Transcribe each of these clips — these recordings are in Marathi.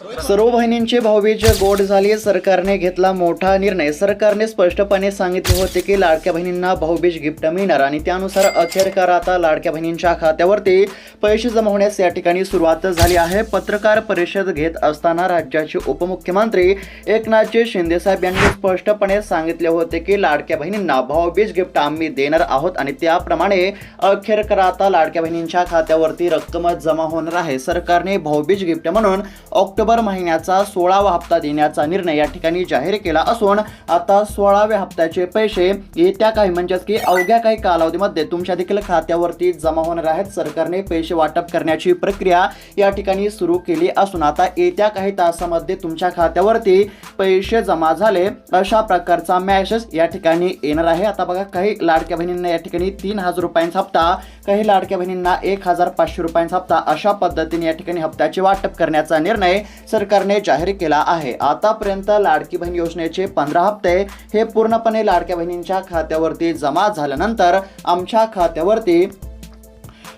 सर्व बहिणींचे भाऊबीज गोड झाली सरकारने घेतला मोठा निर्णय. सरकारने स्पष्टपणे सांगितले होते की लाडक्या बहिणींना भाऊबीज गिफ्ट मिळणार आणि त्यानुसार अखेरकार आता लाडक्या बहिणींच्या खात्यावरती पैसे जमा होण्यास या ठिकाणी सुरुवात झाली आहे. पत्रकार परिषद घेत असताना राज्याचे उपमुख्यमंत्री एकनाथजी शिंदेसाहेब यांनी स्पष्टपणे सांगितले होते की लाडक्या बहिणींना भाऊबीज गिफ्ट आम्ही देणार आहोत आणि त्याप्रमाणे अखेरकार आता लाडक्या बहिणींच्या खात्यावरती रक्कम जमा होणार आहे. सरकारने भाऊबीज गिफ्ट म्हणून ऑक्टोबर महिन्याचा सोळावा हप्ता देण्याचा निर्णय या ठिकाणी जाहीर केला असून आता सोळाव्या हप्त्याचे पैसे येत्या काही म्हणजेच की अवघ्या काही कालावधीमध्ये तुमच्या देखील खात्यावरती जमा होणार आहेत. सरकारने पैसे वाटप करण्याची प्रक्रिया या ठिकाणी सुरू केली असून आता येत्या काही तासामध्ये तुमच्या खात्यावरती पैसे जमा झाले अशा प्रकारचा मॅसेज या ठिकाणी येणार आहे. आता बघा काही लाडक्या बहिणींना या ठिकाणी तीन हजार रुपयांचा हप्ता काही लाडक्या बहिणींना एक हजार पाचशे रुपयांचा हप्ता अशा पद्धतीने या ठिकाणी हप्त्याचे वाटप करण्याचा निर्णय सरकारने जाहीर केला आहे. आतापर्यंत लाडकी बहीण योजनेचे पंधरा हप्ते हे पूर्णपणे लाडक्या बहिणींच्या खात्यावरती जमा झाल्यानंतर आमच्या खात्यावरती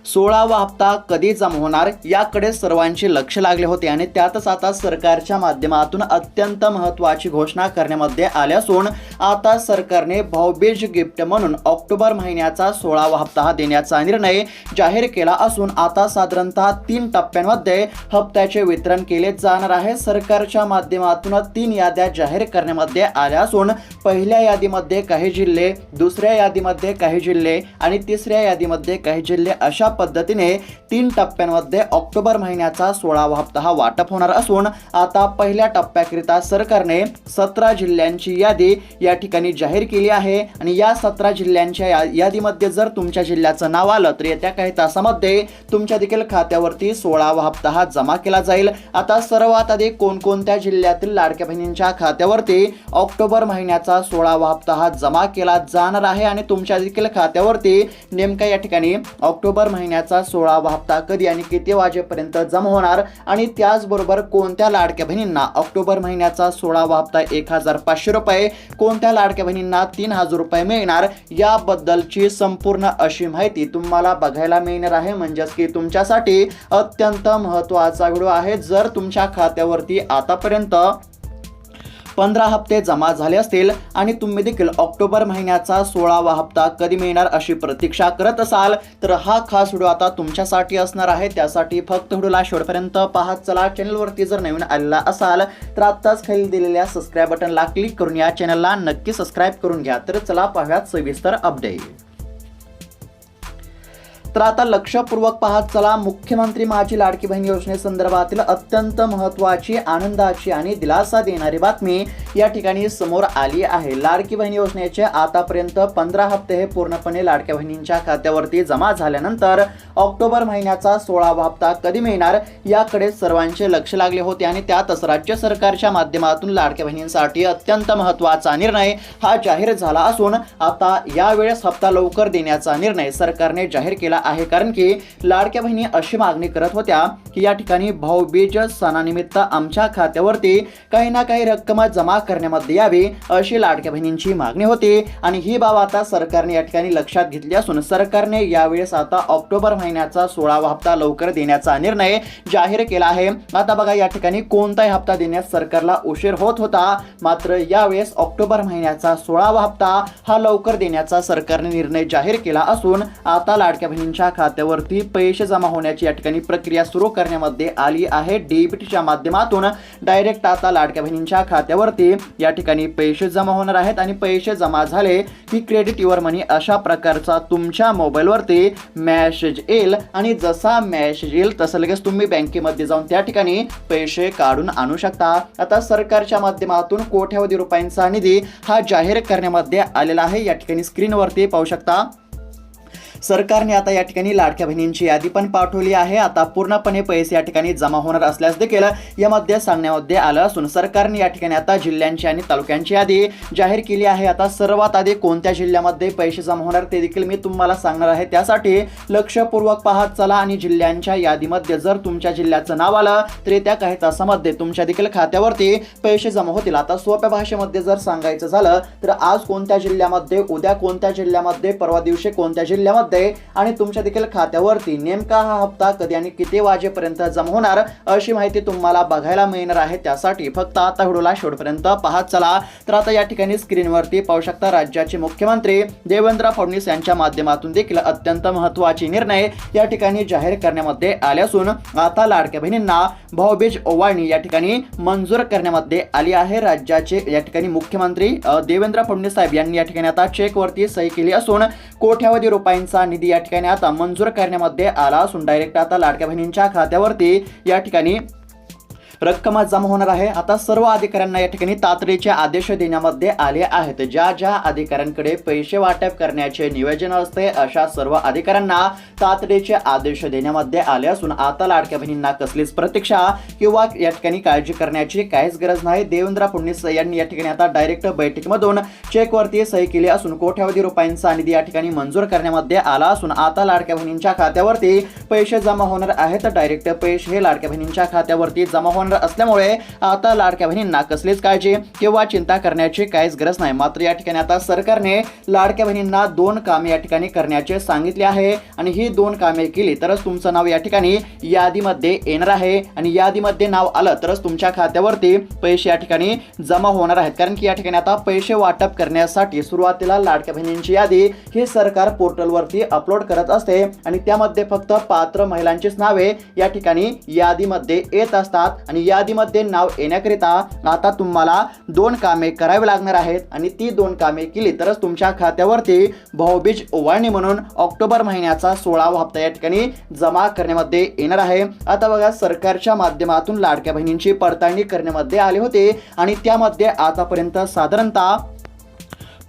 सोळावा हप्ता कधी जमा होणार? याकडे सर्वांचे लक्ष लागले होते आणि त्यातच आता सरकारच्या माध्यमातून अत्यंत महत्त्वाची घोषणा करण्यामध्ये आली असून आता सरकारने भाऊबीज गिफ्ट म्हणून ऑक्टोबर महिन्याचा सोळावा हप्ता हा देण्याचा निर्णय जाहीर केला असून आता साधारणतः तीन टप्प्यांमध्ये हप्त्याचे वितरण केले जाणार आहे. सरकारच्या माध्यमातून तीन याद्या जाहीर करण्यामध्ये आल्या असून पहिल्या यादीमध्ये काही जिल्हे दुसऱ्या यादीमध्ये काही जिल्हे आणि तिसऱ्या यादीमध्ये काही जिल्हे अशा पद्धतीने तीन टप्प्यांमध्ये ऑक्टोबर महिन्याचा सोळावा हप्ता हा वाटप होणार असून आता पहिल्या टप्प्याकरिता सरकारने सतरा जिल्ह्यांची यादी या ठिकाणी जाहीर केली आहे. आणि या सतरा जिल्ह्यांच्या या- यादीमध्ये जर तुमच्या जिल्ह्याचं नाव आलं तर येत्या काही तासामध्ये तुमच्या देखील खात्यावरती सोळावा हप्ता हा जमा केला जाईल. आता सर्वात आधी कोणकोणत्या जिल्ह्यातील लाडक्या बहिणींच्या खात्यावरती ऑक्टोबर महिन्याचा सोळावा हप्ता हा जमा केला जाणार आहे? आणि तुमच्या देखील खात्यावरती नेमका या ठिकाणी ऑक्टोबर महिन्याचा सोळावा हप्ता कधी आणि किती वाजेपर्यंत जमा होणार आणि त्याचबरोबर कोणत्या लाडक्या बहिणींना ऑक्टोबर महिन्याचा सोळावा हप्ता एक हजार पाचशे रुपये कोणत्या लाडक्या बहिणींना तीन हजार रुपये मिळणार याबद्दलची संपूर्ण अशी माहिती तुम्हाला बघायला मिळणार आहे. म्हणजेच की तुमच्यासाठी अत्यंत महत्त्वाचा व्हिडिओ आहे. जर तुमच्या खात्यावरती आतापर्यंत पंधरा हप्ते जमा झाले असतील आणि तुम्ही देखील ऑक्टोबर महिन्याचा सोळावा हप्ता कधी मिळणार अशी प्रतीक्षा करत असाल तर हा खास व्हिडिओ आता तुमच्यासाठी असणार आहे. त्यासाठी फक्त व्हिडिओला शेवटपर्यंत पाहत चला. चॅनलवरती जर नवीन आलेला असाल तर आत्ताच खाली दिलेल्या सबस्क्राईब बटनला क्लिक करून या चॅनलला नक्की सबस्क्राईब करून घ्या. तर चला पाहूयात सविस्तर अपडेट तर आता लक्षपूर्वक पाहत चला. मुख्यमंत्री माझी लाडकी बहीण योजनेसंदर्भातील अत्यंत महत्त्वाची आनंदाची आणि दिलासा देणारी बातमी या ठिकाणी समोर आली आहे. लाडकी बहीण योजनेचे आतापर्यंत पंधरा हप्ते हे पूर्णपणे लाडक्या बहिणींच्या खात्यावरती जमा झाल्यानंतर ऑक्टोबर महिन्याचा सोळावा हप्ता कधी मिळणार याकडे सर्वांचे लक्ष लागले होते आणि त्यातच राज्य सरकारच्या माध्यमातून लाडक्या बहिणींसाठी अत्यंत महत्त्वाचा निर्णय हा जाहीर झाला असून आता यावेळेस हप्ता लवकर देण्याचा निर्णय सरकारने जाहीर केला आहे. कारण की लाडक्या बहिणी अशी मागणी करत होत्या की या ठिकाणी भाऊबीज सणानिमित्त आमच्या खात्यावरती काही ना काही रक्कम जमा करण्यामध्ये यावी अशी लाडक्या बहिणींची मागणी होती. आणि ही बाब आता सरकारने या ठिकाणी लक्षात घेतली असून सरकारने यावेळेस आता ऑक्टोबर महिन्याचा सोळावा हप्ता लवकर देण्याचा निर्णय जाहीर केला आहे. आता बघा या ठिकाणी कोणताही हप्ता देण्यास सरकारला उशीर होत होता. मात्र यावेळेस ऑक्टोबर महिन्याचा सोळावा हप्ता हा लवकर देण्याचा सरकारने निर्णय जाहीर केला असून आता लाडक्या बहिणींच्या खात्यावरती पैसे जमा होण्याची या ठिकाणी प्रक्रिया सुरू करण्यामध्ये आली आहे. डीबीटीच्या माध्यमातून डायरेक्ट आता लाडक्या बहिणींच्या खात्यावरती या ठिकाणी पैसे जमा होणार आहेत आणि पैसे जमा झाले की क्रेडिट युअर मनी अशा प्रकारचा तुमच्या मोबाईलवरती मॅसेज येईल. आणि जसा मॅसेज येईल तसं लगेच तुम्ही बँकेमध्ये जाऊन त्या ठिकाणी पैसे काढून आणू शकता. आता सरकारच्या माध्यमातून कोट्यावधी रुपयांचा निधी हा जाहीर करण्यामध्ये आलेला आहे. या ठिकाणी स्क्रीनवरती पाहू शकता. सरकारने आता या ठिकाणी लाडक्या बहिणींची यादी पण पाठवली आहे. आता पूर्णपणे पैसे या ठिकाणी जमा होणार असल्यास देखील यामध्ये सांगण्यामध्ये आलं असून सरकारने या ठिकाणी आता जिल्ह्यांची आणि तालुक्यांची यादी जाहीर केली आहे. आता सर्वात आधी कोणत्या जिल्ह्यामध्ये पैसे जमा होणार ते देखील मी तुम्हाला सांगणार आहे. त्यासाठी लक्षपूर्वक पाहत चला आणि जिल्ह्यांच्या यादीमध्ये जर तुमच्या जिल्ह्याचं नाव आलं तर त्या काही तासामध्ये तुमच्या देखील खात्यावरती पैसे जमा होतील. आता सोप्या भाषेमध्ये जर सांगायचं झालं तर आज कोणत्या जिल्ह्यामध्ये उद्या कोणत्या जिल्ह्यामध्ये परवा दिवशी कोणत्या जिल्ह्यामध्ये करण्यामध्ये आणि तुमच्या देखील खात्यावरती नेमका हा हप्ता कधी आणि किती वाजेपर्यंत जमा होणार अशी माहिती तुम्हाला बघायला मिळणार आहे. त्यासाठी फक्त आता व्हिडिओला शेवटपर्यंत पाहत चला. तर आता या ठिकाणी स्क्रीनवरती पाहू शकता राज्याचे मुख्यमंत्री देवेंद्र फडणवीस यांच्या माध्यमातून देखील अत्यंत महत्त्वाचे निर्णय या ठिकाणी जाहीर करण्यामध्ये आले असून आता लाडक्या बहिणींना भाऊबीज ओवाळणी या ठिकाणी मंजूर करण्यामध्ये आली आहे. राज्याचे या ठिकाणी मुख्यमंत्री देवेंद्र फडणवीस साहेब यांनी या ठिकाणी आता चेकवरती सही केली असून कोट्यावधी रुपयांचा निधी या ठिकाणी आता मंजूर करण्यामध्ये आला असून डायरेक्ट आता लाडक्या बहिणींच्या खात्यावरती या ठिकाणी रक्कम जमा होणार आहे. आता सर्व अधिकाऱ्यांना या ठिकाणी तातडीचे आदेश देण्यामध्ये आले आहेत. ज्या ज्या अधिकाऱ्यांकडे पैसे वाटप करण्याचे नियोजन असते अशा सर्व अधिकाऱ्यांना तातडीचे आदेश देण्यामध्ये आले असून आता लाडक्या बहिणींना कसलीच प्रतीक्षा किंवा या ठिकाणी काळजी करण्याची काहीच गरज नाही. देवेंद्र फडणवीस यांनी या ठिकाणी आता डायरेक्ट बैठकीमधून चेकवरती सही केली असून कोट्यावधी रुपयांचा निधी या ठिकाणी मंजूर करण्यामध्ये आला असून आता लाडक्या बहिणींच्या खात्यावरती पैसे जमा होणार आहेत. डायरेक्ट पैसे हे लाडक्या बहिणींच्या खात्यावरती जमा होणार असल्यामुळे आता लाडक्या बहिणींना कसलीच काळजी किंवा चिंता करण्याची काहीच गरज नाही. मात्र या ठिकाणी आता सरकारने लाडक्या बहिणींना दोन कामे या ठिकाणी करण्याचे सांगितले आहे आणि ही दोन कामे केली तरच तुमचं नाव या ठिकाणी यादीमध्ये येणार आहे. आणि यादीमध्ये नाव आलं तरच तुमच्या खात्यावरती पैसे या ठिकाणी जमा होणार आहेत. कारण की या ठिकाणी आता पैसे वाटप करण्यासाठी सुरुवातीला लाडक्या बहिणींची यादी ही सरकार पोर्टलवरती अपलोड करत असते आणि त्यामध्ये फक्त पात्र महिलांचीच नावे या ठिकाणी यादीमध्ये येत असतात. आणि यादीमध्ये नाव येण्याकरिता आता तुम्हाला दोन कामे करावी लागणार आहेत आणि ती दोन कामे केली तरच तुमच्या खात्यावरती भाऊबीज ओवाळणी म्हणून ऑक्टोबर महिन्याचा सोळावा हप्ता या ठिकाणी जमा करण्यामध्ये येणार आहे. आता बघा सरकारच्या माध्यमातून लाडक्या बहिणींची पडताळणी करण्यामध्ये आले होते आणि त्यामध्ये आतापर्यंत साधारणतः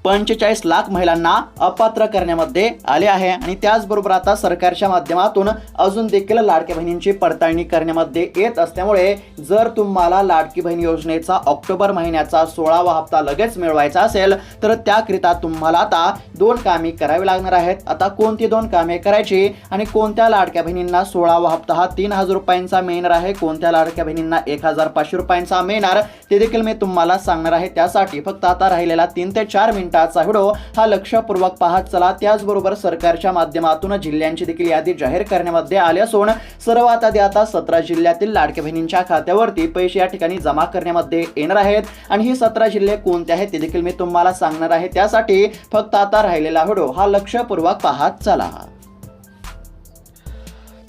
पंचेचाळीस लाख महिलांना अपात्र करण्यामध्ये आले आहे. आणि त्याचबरोबर आता सरकारच्या माध्यमातून अजून देखील लाडक्या बहिणींची पडताळणी करण्यामध्ये येत असल्यामुळे जर तुम्हाला लाडकी बहीण योजनेचा ऑक्टोबर महिन्याचा सोळावा हप्ता लगेच मिळवायचा असेल तर त्याकरिता तुम्हाला आता दोन कामे करावी लागणार आहेत. आता कोणती दोन कामे करायची आणि कोणत्या लाडक्या बहिणींना सोळावा हप्ता हा तीन हजार रुपयांचा मिळणार आहे कोणत्या लाडक्या बहिणींना एक हजार पाचशे रुपयांचा मिळणार ते देखील मी तुम्हाला सांगणार आहे. त्यासाठी फक्त आता राहिलेला तीन ते चार मिनिटाचा व्हिडिओ हा लक्षपूर्वक पाहत चला. त्याचबरोबर सरकारच्या माध्यमातून जिल्ह्यांची देखील यादी जाहीर करण्यामध्ये आली असून सर्वात आधी आता सतरा जिल्ह्यातील लाडक्या बहिणींच्या खात्यावरती पैसे या ठिकाणी जमा करण्यामध्ये येणार आहेत. आणि ही सतरा जिल्हे कोणते आहेत ते देखील मी तुम्हाला सांगणार आहे. त्यासाठी फक्त आता राहिलेला व्हिडिओ हा लक्षपूर्वक पाहत चला.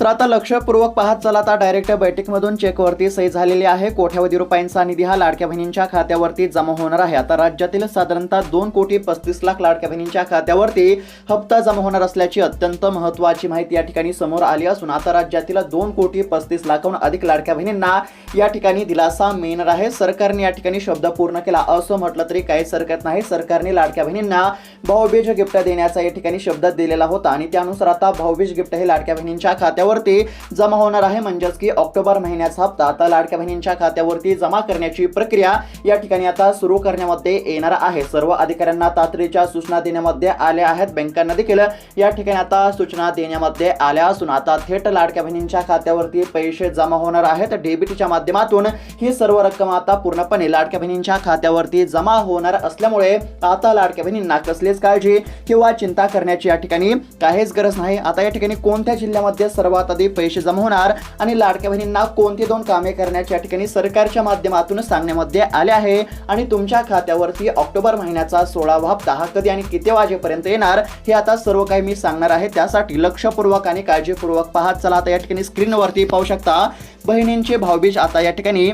तर आता लक्षपूर्वक पाहत चला आता डायरेक्ट बैठकीमधून चेकवरती सही झालेली आहे. कोट्यावधी रुपयांचा निधी हा लाडक्या बहिणींच्या खात्यावरती जमा होणार आहे. आता राज्यातील साधारणतः दोन कोटी पस्तीस लाख लाडक्या बहिणींच्या खात्यावरती हप्ता जमा होणार असल्याची अत्यंत महत्वाची माहिती या ठिकाणी समोर आली असून आता राज्यातील दोन कोटी पस्तीस लाखाहून अधिक लाडक्या बहिणींना या ठिकाणी दिलासा मिळणार आहे. सरकारने या ठिकाणी शब्द पूर्ण केला असं म्हटलं तरी काहीच हरकत नाही. सरकारने लाडक्या बहिणींना भाऊबीज गिफ्ट देण्याचा या ठिकाणी शब्द दिलेला होता आणि त्यानुसार आता भाऊबीज गिफ्ट हे लाडक्या बहिणींच्या खात्यावरती जमा होणार आहे. म्हणजेच की ऑक्टोबर महिन्याचा हप्ता आता लाडक्या बहिणींच्या खात्यावरती जमा करण्याची प्रक्रिया या ठिकाणी आता सुरू करण्यामध्ये येणार आहे. सर्व अधिकाऱ्यांना तातडीच्या सूचना देण्यामध्ये आल्या आहेत. बँकांना देखील या ठिकाणी आता सूचना देण्यामध्ये आल्या असून आता थेट लाडक्या बहिणींच्या खात्यावरती पैसे जमा होणार आहेत. डेबिटच्या माध्यमातून ही सर्व रक्कम आता पूर्णपणे लाडक्या बहिणींच्या खात्यावरती जमा होणार असल्यामुळे आता लाडक्या बहिणींना कसलीच काळजी किंवा चिंता करण्याची या ठिकाणी काहीच गरज नाही. आता या ठिकाणी कोणत्या जिल्ह्यामध्ये सर्व सर्वात आधी पैसे जमा होणार आणि लाडक्या बहिणींना कोणती दोन कामे करण्याच्या ठिकाणी सरकारच्या माध्यमातून सांगण्यामध्ये आले आहे. आणि तुमच्या खात्यावरती ऑक्टोबर महिन्याचा सोळावा हप्ता हा कधी आणि किती वाजेपर्यंत येणार हे आता सर्व काही मी सांगणार आहे. त्यासाठी लक्षपूर्वक आणि काळजीपूर्वक पाहत चला. आता या ठिकाणी स्क्रीनवरती पाहू शकता बहिणींचे भाऊबीज आता या ठिकाणी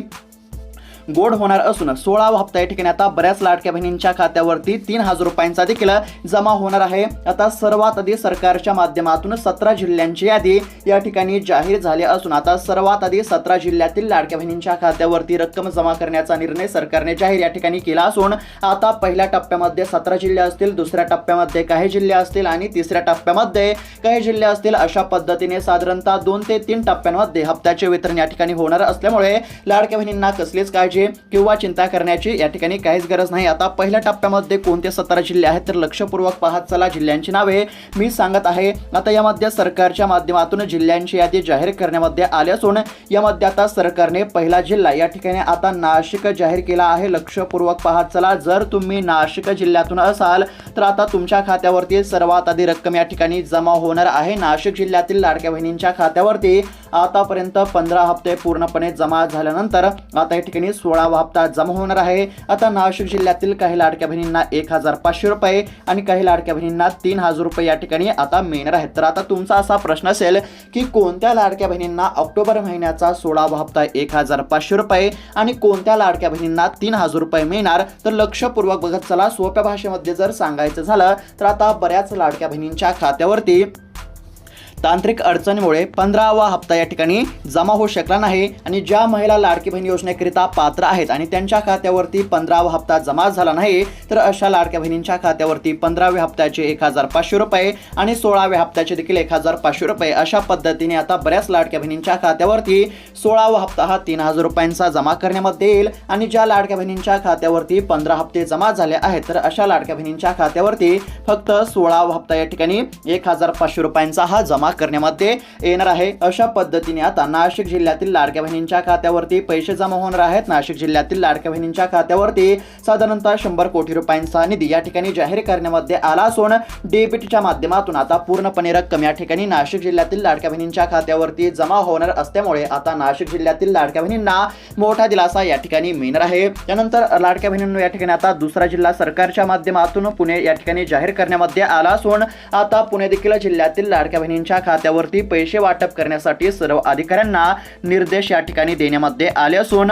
गोड होणार असून सोळावा हप्ता या ठिकाणी आता बऱ्याच लाडक्या बहिणींच्या खात्यावरती तीन हजार रुपयांचा देखील जमा होणार आहे. आता सर्वात आधी सरकारच्या माध्यमातून सतरा जिल्ह्यांची यादी या ठिकाणी जाहीर झाली असून आता सर्वात आधी सतरा जिल्ह्यातील लाडक्या बहिणींच्या खात्यावरती रक्कम जमा करण्याचा निर्णय सरकारने जाहीर या ठिकाणी केला असून आता पहिल्या टप्प्यामध्ये सतरा जिल्हे असतील दुसऱ्या टप्प्यामध्ये काही जिल्हे असतील आणि तिसऱ्या टप्प्यामध्ये काही जिल्हे असतील अशा पद्धतीने साधारणतः दोन ते तीन टप्प्यांमध्ये हप्त्याचे वितरण या ठिकाणी होणार असल्यामुळे लाडक्या बहिणींना कसलीच काळजी काळजी किंवा चिंता करण्याची या ठिकाणी काहीच गरज नाही. आता पहिल्या टप्प्यामध्ये कोणते सतरा जिल्हे आहेत तर लक्षपूर्वक पाहत चला जिल्ह्यांची नावे. मी सांगत आहे आता यामध्ये सरकारच्या माध्यमातून जिल्ह्यांची यादी जाहीर करण्यामध्ये आली असून यामध्ये आता सरकारने पहिला जिल्हा या ठिकाणी आता नाशिक जाहीर केला आहे. लक्षपूर्वक पाहत चला जर तुम्ही नाशिक जिल्ह्यातून असाल तर आता तुमच्या खात्यावरती सर्वात आधी रक्कम या ठिकाणी जमा होणार आहे. नाशिक जिल्ह्यातील लाडक्या बहिणींच्या खात्यावरती आतापर्यंत पंधरा हप्ते पूर्णपणे जमा झाल्यानंतर आता या ठिकाणी सोळावा हप्ता जमा होणार आहे. आता नाशिक जिल्ह्यातील काही लाडक्या बहिणींना एक हजार पाचशे रुपये आणि काही लाडक्या बहिणींना तीन हजार रुपये या ठिकाणी आता मिळणार आहेत. तर आता तुमचा असा प्रश्न असेल की कोणत्या लाडक्या बहिणींना ऑक्टोबर महिन्याचा सोळावा हप्ता एक हजार पाचशे रुपये आणि कोणत्या लाडक्या बहिणींना तीन हजार रुपये मिळणार? तर लक्षपूर्वक बघत चला सोप्या भाषेमध्ये जर सांगायचं झालं तर आता बऱ्याच लाडक्या बहिणींच्या खात्यावरती तांत्रिक अडचणीमुळे पंधरावा हप्ता या ठिकाणी जमा होऊ शकला नाही आणि ज्या महिला लाडकी बहीण योजनेकरिता पात्र आहेत आणि त्यांच्या खात्यावरती पंधरावा हप्ता जमा झाला नाही तर अशा लाडक्या बहिणींच्या खात्यावरती पंधराव्या हप्त्याचे एक हजार पाचशे रुपये आणि सोळाव्या हप्त्याचे देखील एक हजार पाचशे रुपये अशा पद्धतीने आता बऱ्याच लाडक्या बहिणींच्या खात्यावरती सोळावा हप्ता हा तीन हजार रुपयांचा जमा करण्यामध्ये येईल. आणि ज्या लाडक्या बहिणींच्या खात्यावरती पंधरा हप्ते जमा झाले आहेत तर अशा लाडक्या बहिणींच्या खात्यावरती फक्त सोळावा हप्ता या ठिकाणी एक हजार पाचशे रुपयांचा हा जमा करण्यामध्ये येणार आहे. अशा पद्धतीने आता नाशिक जिल्ह्यातील लाडक्या बहिणींच्या खात्यावरती पैसे जमा होणार आहेत. नाशिक जिल्ह्यातील लाडक्या बहिणींच्या खात्यावरती साधारणतः शंभर कोटी रुपयांचा निधी या ठिकाणी जाहीर करण्यामध्ये आला असून डेबिटच्या माध्यमातून आता पूर्णपणे रक्कम या ठिकाणी नाशिक जिल्ह्यातील लाडक्या बहिणींच्या खात्यावरती जमा होणार असल्यामुळे आता नाशिक जिल्ह्यातील लाडक्या बहिणींना मोठा दिलासा या ठिकाणी मिळणार आहे. त्यानंतर लाडक्या बहिणींना या ठिकाणी आता दुसरा जिल्हा सरकारच्या माध्यमातून पुणे या ठिकाणी जाहीर करण्यामध्ये आला असून आता पुणे देखील जिल्ह्यातील लाडक्या बहिणींच्या खात्यावरती पैसे वाटप करण्यासाठी सर्व अधिकाऱ्यांना निर्देश या ठिकाणी देण्यामध्ये आले असून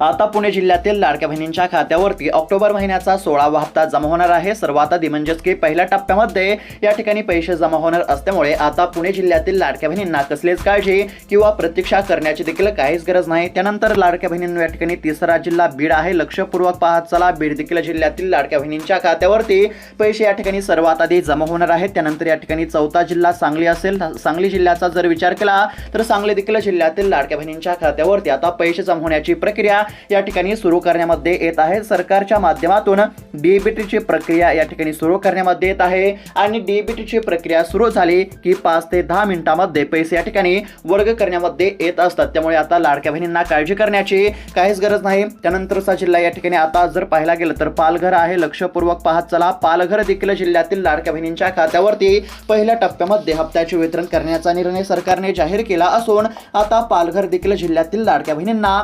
आता पुणे जिल्ह्यातील लाडक्या बहिणींच्या खात्यावरती ऑक्टोबर महिन्याचा सोळावा हप्ता जमा होणार आहे. सर्वात आधी म्हणजेच की पहिल्या टप्प्यामध्ये या ठिकाणी पैसे जमा होणार असल्यामुळे आता पुणे जिल्ह्यातील लाडक्या बहिणींना कसलीच काळजी किंवा प्रतीक्षा करण्याची देखील काहीच गरज नाही. त्यानंतर लाडक्या बहिणींना या ठिकाणी तिसरा जिल्हा बीड आहे. लक्षपूर्वक पाहत चला बीड देखील जिल्ह्यातील लाडक्या बहिणींच्या खात्यावरती पैसे या ठिकाणी सर्वात आधी जमा होणार आहेत. त्यानंतर या ठिकाणी चौथा जिल्हा सांगली असेल. सांगली जिल्ह्याचा जर विचार केला तर सांगली देखील जिल्ह्यातील लाडक्या बहिणींच्या खात्यावरती आता पैसे जमा होण्याची प्रक्रिया या ठिकाणी सुरू करण्यामध्ये येत आहे. सरकारच्या माध्यमातून डीबीटीची प्रक्रिया या ठिकाणी सुरू करण्यामध्ये येत आहे. आणि डीबीटीची प्रक्रिया सुरू झाली की पाच ते दहा मिनिटांमध्ये पैसे या ठिकाणी वर्ग करण्यामध्ये येत असतात. त्यामुळे आता लाडक्या बहिणींना काळजी करण्याची काहीच गरज नाही. त्यानंतरचा जिल्हा या ठिकाणी आता जर पाहायला गेलं तर पालघर आहे. लक्षपूर्वक पाहत चला. पालघर देखील जिल्ह्यातील लाडक्या बहिणींच्या खात्यावरती पहिल्या टप्प्यामध्ये हप्त्याचे वितरण करण्याचा निर्णय सरकारने जाहीर केला असून आता पालघर देखील जिल्ह्यातील लाडक्या बहिणींना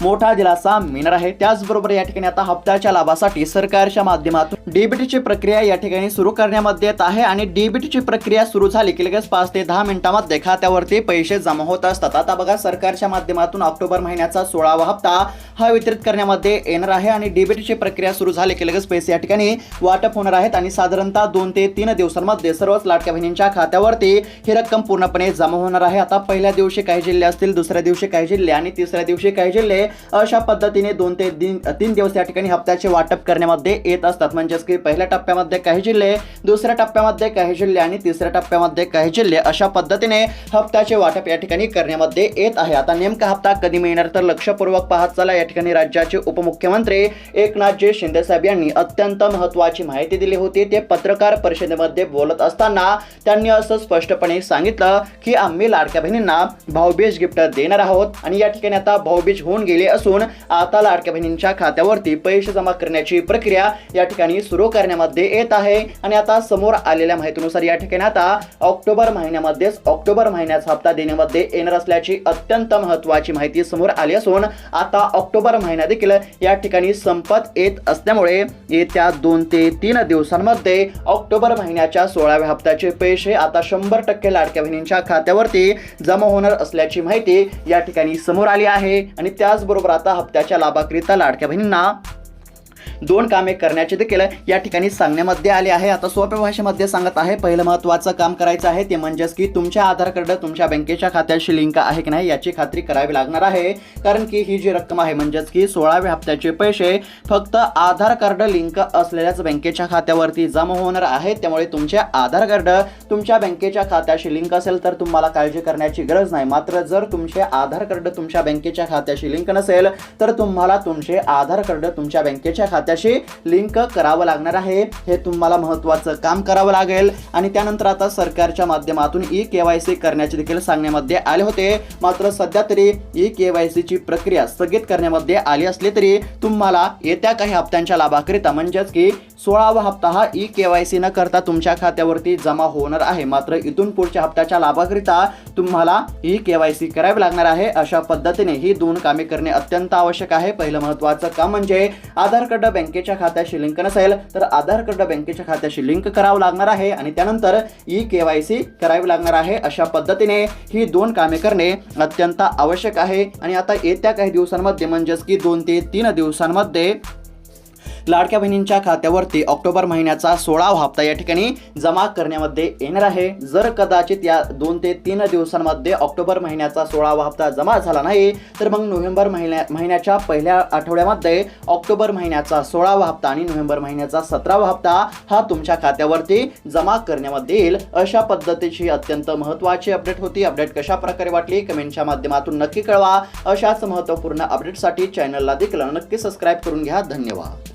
मोठा दिलासा मिळणार आहे. त्याचबरोबर या ठिकाणी आता हप्त्याच्या लाभासाठी सरकारच्या माध्यमातून डीबीटीची प्रक्रिया या ठिकाणी सुरू करण्यामध्ये येत आहे आणि डीबीटीची प्रक्रिया सुरू झाली की लगेच पाच ते दहा मिनिटांमध्ये खात्यावरती पैसे जमा होत असतात. आता बघा सरकारच्या माध्यमातून ऑक्टोबर महिन्याचा सोळावा हप्ता हा वितरित करण्यामध्ये येणार आहे आणि डीबीटीची प्रक्रिया सुरू झाली की लगेच पैसे या ठिकाणी वाटप होणार आहेत आणि साधारणतः दोन ते तीन दिवसांमध्ये सर्वच लाडक्या बहिणींच्या खात्यावरती ही रक्कम पूर्णपणे जमा होणार आहे. आता पहिल्या दिवशी काही जिल्हे असतील दुसऱ्या दिवशी काही जिल्हे आणि तिसऱ्या दिवशी काही जिल्हे अशा पद्धतीने दोन ते दिन तीन दिवस या ठिकाणी हप्त्याचे वाटप करण्यामध्ये येत असतात. म्हणजेच की पहिल्या टप्प्यामध्ये काही जिल्हे दुसऱ्या टप्प्यामध्ये काही जिल्हे आणि तिसऱ्या टप्प्यामध्ये काही जिल्हे अशा पद्धतीने हप्त्याचे वाटप या ठिकाणी करण्यामध्ये येत आहे. आता नेमका हप्ता कधी मिळणार तर लक्षपूर्वक पाहत चला. या ठिकाणी राज्याचे उपमुख्यमंत्री एकनाथजी शिंदे साहेब यांनी अत्यंत महत्वाची माहिती दिली होती. ते पत्रकार परिषदेमध्ये बोलत असताना त्यांनी असं स्पष्टपणे सांगितलं की आम्ही लाडक्या बहिणींना भाऊबीज गिफ्ट देणार आहोत आणि या ठिकाणी आता भाऊबीज होऊन गेली असून आता लाडक्या बहिणींच्या खात्यावरती पैसे जमा करण्याची प्रक्रिया या ठिकाणी सुरू करण्यामध्ये येत आहे. आणि आता समोर आलेल्या माहितीनुसार या ठिकाणी आता ऑक्टोबर महिन्यामध्येच ऑक्टोबर महिन्याचा हप्ता देण्यामध्ये येणार असल्याची अत्यंत महत्वाची माहिती समोर आली असून आता ऑक्टोबर महिना देखील या ठिकाणी संपत येत असल्यामुळे येत्या दोन ते तीन दिवसांमध्ये ऑक्टोबर महिन्याच्या सोळाव्या हप्त्याचे पैसे आता शंभर टक्के लाडक्या बहिणींच्या खात्यावरती जमा होणार असल्याची माहिती या ठिकाणी समोर आली आहे. आणि त्याचबरोबर आता हप्त्याच्या लाभाकरिता लाडक्या बहिणींना दोन कामे करण्याचे देखील या ठिकाणी सांगण्यामध्ये आले आहे. आता सोप्या भाषेमध्ये सांगत आहे पहिलं महत्त्वाचं काम करायचं आहे ते म्हणजेच की तुमच्या आधार कार्ड तुमच्या बँकेच्या खात्याशी लिंक आहे की नाही याची खात्री करावी लागणार आहे. कारण की ही जी रक्कम आहे म्हणजेच की सोळाव्या हप्त्याचे पैसे फक्त आधार कार्ड लिंक असलेल्याच बँकेच्या खात्यावरती जमा होणार आहे. त्यामुळे तुमचे आधार कार्ड तुमच्या बँकेच्या खात्याशी लिंक असेल तर तुम्हाला काळजी करण्याची गरज नाही. मात्र जर तुमचे आधार कार्ड तुमच्या बँकेच्या खात्याशी लिंक नसेल तर तुम्हाला तुमचे आधार कार्ड तुमच्या बँकेच्या खात्या खात्याशी लिंक करावं लागणार आहे. हे तुम्हाला महत्त्वाचं काम करावं लागेल. आणि त्यानंतर आता सरकारच्या माध्यमातून ई के वाय सी करण्याचे देखील सांगण्यामध्ये आले होते. मात्र सध्या तरी ई के वाय सीची प्रक्रिया स्थगित करण्यामध्ये आली असली तरी तुम्हाला येत्या काही हप्त्यांच्या लाभाकरिता म्हणजेच की सोळावा हप्ता हा ई के वाय सी न करता तुमच्या खात्यावरती जमा होणार आहे. मात्र इथून पुढच्या हप्त्याच्या लाभाकरिता तुम्हाला ई के वाय सी करावी लागणार आहे. अशा पद्धतीने ही दोन कामे करणे अत्यंत आवश्यक आहे. पहिलं महत्त्वाचं काम म्हणजे आधार कार्ड बँकेच्या खात्याशी लिंक नसेल तर आधार कार्ड बँकेच्या खात्याशी लिंक करावं लागणार आहे आणि त्यानंतर ई के वाय सी करावी लागणार आहे. अशा पद्धतीने ही दोन कामे करणे अत्यंत आवश्यक आहे. आणि आता येत्या काही दिवसांमध्ये म्हणजेच की दोन ते तीन दिवसांमध्ये लाडक्या बहिणींच्या खात्यावरती ऑक्टोबर महिन्याचा सोळावा हप्ता या ठिकाणी जमा करण्यामध्ये येणार आहे. जर कदाचित या दोन ते तीन दिवसांमध्ये ऑक्टोबर महिन्याचा सोळावा हप्ता जमा झाला नाही तर मग नोव्हेंबर महिन्या महिन्याच्या पहिल्या आठवड्यामध्ये ऑक्टोबर महिन्याचा सोळावा हप्ता आणि नोव्हेंबर महिन्याचा सतरावा हप्ता हा तुमच्या खात्यावरती जमा करण्यामध्ये येईल. अशा पद्धतीची अत्यंत महत्त्वाची अपडेट होती. अपडेट कशा प्रकारे वाटली? कमेंटच्या माध्यमातून नक्की कळवा. अशाच महत्त्वपूर्ण अपडेटसाठी चॅनलला देखील नक्की सबस्क्राईब करून घ्या. धन्यवाद.